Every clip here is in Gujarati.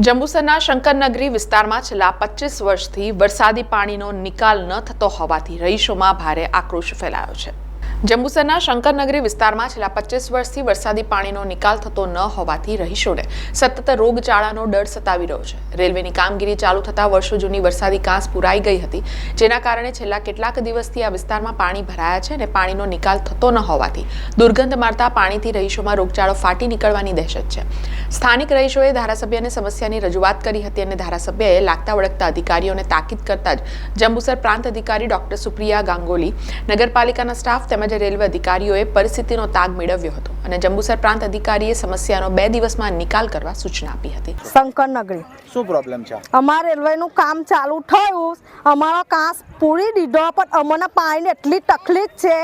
જંબુસરના શંકરનગરી વિસ્તારમાં છેલ્લા પચીસ વર્ષથી વરસાદી પાણીનો નિકાલ ન થતો હોવાથી રહીશોમાં ભારે આક્રોશ ફેલાયો છે. જંબુસરના શંકરનગરી વિસ્તારમાં છેલ્લા પચીસ વર્ષથી વરસાદી પાણીનો નિકાલ થતો ન હોવાથી રહીશોને સતત રોગચાળાનો ડર સતાવી રહ્યો છે. રેલવેની કામગીરી ચાલુ થતાં વર્ષો જૂની વરસાદી કાંસ પુરાઈ ગઈ હતી, જેના કારણે છેલ્લા કેટલાક દિવસથી આ વિસ્તારમાં પાણી ભરાયા છે અને પાણીનો નિકાલ થતો ન હોવાથી દુર્ગંધ મારતા પાણીથી રહીશોમાં રોગચાળો ફાટી નીકળવાની દહેશત છે. સ્થાનિક રહીશોએ ધારાસભ્યને સમસ્યાની રજૂઆત કરી હતી અને ધારાસભ્યએ લાગતા વળગતા અધિકારીઓને તાકીદ કરતા જ જંબુસર પ્રાંત અધિકારી ડોક્ટર સુપ્રિયા ગાંગોલી, નગરપાલિકાના સ્ટાફ તેમજ રેલવે અધિકારીઓએ પરિસ્થિતિનો તાગ મેળવ્યો હતો અને જંબુસર પ્રાંત અધિકારીએ સમસ્યાનો બે દિવસમાં નિકાલ કરવા સૂચના આપી હતી. શંકરનગરી. શું પ્રોબ્લેમ છે? અમારા રેલવેનું કામ ચાલુ થયું. અમારો કાંસ પૂરી દીધો પણ અમને પાણીની એટલી તકલીફ છે.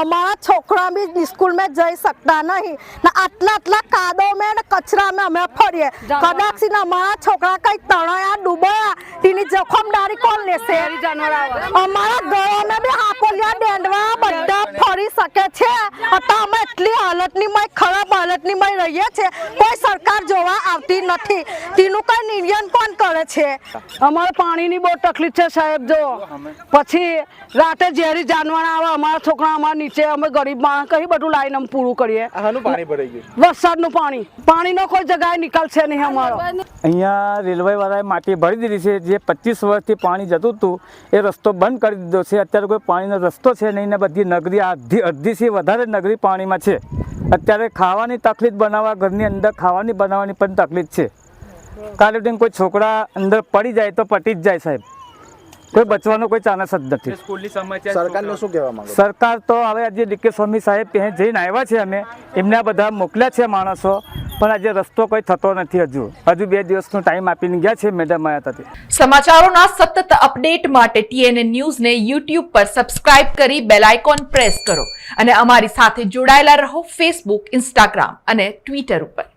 અમારા છોકરા બી સ્કૂલમાં જઈ શકતા નહીં. ને આટલા આટલા કાદો મેં ને કચરામાં અમે ફરીએ. કદાચ અમારા છોકરા કઈ તણાયા ડૂબાયા. તેની જોખમદારી કોણ લેશે? અમારા ગળાને બી હાપોલિયા ડેંડવા બધા શકે છે અત્યારે અમે એટલી હાલતની મય ખરાબ હાલતની મય રહીએ છે કોઈ સરકાર જોવા આવતી નથી. તેનું કઈ નિર્ણય કોણ કરે છે? અમારે પાણીની બહુ તકલીફ છે સાહેબ જો. પછી રાતે ઝેરી જાનવર આવે અમારા છોકરા અમારા નીચે અમે ગરીબ માણસ કઈ બધું લાઈન અમે પૂરું કરીએ. વરસાદનું પાણી. પાણીનો કોઈ જગ્યાએ નિકાલ છે નહીં અમારો. અહીંયા રેલવે વાળાએ માટી ભરી દીધી છે. જે પચીસ વર્ષથી પાણી જતું હતું એ રસ્તો બંધ કરી દીધો છે. અત્યારે કોઈ પાણીનો રસ્તો છે નહીં ને બધી નગરી અડધી અડધીથી વધારે નગરી પાણીમાં છે. અત્યારે ખાવાની તકલીફ બનાવવા ઘરની અંદર ખાવાની બનાવવાની પણ તકલીફ છે. કાલે ઉઠીને કોઈ છોકરા અંદર પડી જાય તો પટી જ જાય સાહેબ. કોઈ બચવાનો કોઈ ચાન્સ જ નથી. સરકારને શું કહેવા માંગો સરકાર તો હવે આજે ડીકે સ્વામી સાહેબ ત્યાં જઈને આવ્યા છે અમે. એમને બધા મોકલ્યા છે માણસો. પણ આજે રસ્તો કોઈ થતો નથી હજુ. હજુ બે દિવસનો ટાઈમ આપીને ગયા છે મેડમ આવ્યા હતા સમાચારોના સતત અપડેટ માટે ટીએનએ ન્યૂઝને યુટ્યુબ પર સબસ્ક્રાઇબ કરી બેલ આઇકોન પ્રેસ કરો. અને અમારી સાથે જોડાયેલા રહો ફેસબુક ઇન્સ્ટાગ્રામ અને ટ્વિટર ઉપર.